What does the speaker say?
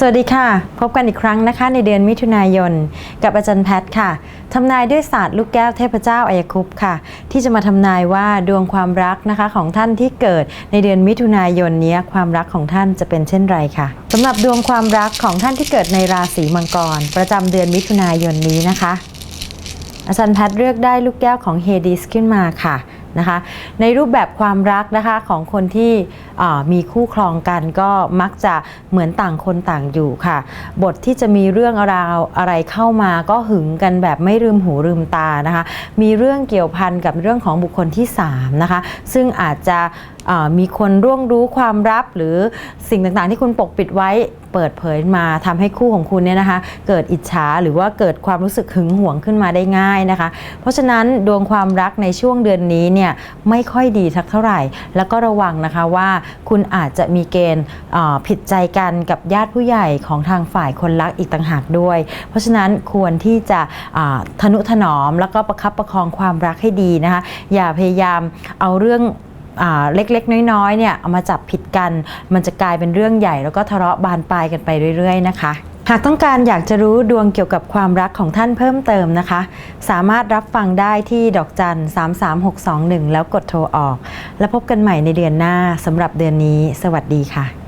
สวัสดีค่ะ พบกันอีกครั้งนะคะ ในเดือนมิถุนายน กับอาจารย์แพทย์ค่ะทำนายด้วยศาสตร์ลูกแก้วเทพเจ้าอายคุปต์ค่ะ ที่จะมาทำนายว่าดวงความรักนะคะของท่านที่เกิดในเดือนมิถุนายนนี้ความรักของท่านจะเป็นเช่นไรค่ะสำหรับดวงความรักของท่านที่เกิดในราศีมังกร ประจำเดือนมิถุนายนนี้นะคะ อาจารย์แพทย์เลือกได้ลูกแก้วของเฮดิสขึ้นมาค่ะ นะคะ ในรูปแบบความรักนะคะของคนที่มีคู่ครองกันก็มักจะเหมือนต่างคนต่างอยู่ค่ะ บทที่จะมีเรื่องราวอะไรเข้ามาก็หึงกันแบบไม่ลืมหูลืมตานะคะ มีเรื่องเกี่ยวพันกับเรื่องของบุคคลที่3นะคะ ซึ่งอาจจะ มีคนร่วงรู้ความลับ หรือสิ่งต่างๆ ที่คุณปกปิดไว้เปิดเผยมาทำให้คู่ของคุณเนี่ยนะคะ เกิดอิจฉาหรือว่าเกิดความรู้สึกหึงหวงขึ้นมาได้ง่ายนะคะ เพราะฉะนั้นดวงความรักในช่วงเดือนนี้เนี่ยไม่ค่อยดีสักเท่าไหร่ แล้วก็ระวังนะคะว่าคุณอาจจะมีเกณฑ์ผิดใจกันกับญาติผู้ใหญ่ของทางฝ่ายคนรักอีกต่างหากด้วย เพราะฉะนั้นควรที่จะทนุถนอมแล้วก็ประคับประคองความรักให้ดีนะคะ อย่าพยายามเอาเรื่อง อ่าเล็กๆ น้อยๆเนี่ยเอามาจับผิดกัน มันจะกลายเป็นเรื่องใหญ่ แล้วก็ทะเลาะบานปลายกันไปเรื่อย ๆ นะคะหากต้องการอยากจะรู้ดวงเกี่ยวกับความรักของท่านเพิ่มเติมนะคะ สามารถรับฟังได้ที่ดอกจัน 33621 แล้วกดโทรออก แล้วพบกันใหม่ในเดือนหน้าสำหรับเดือนนี้ สวัสดีค่ะ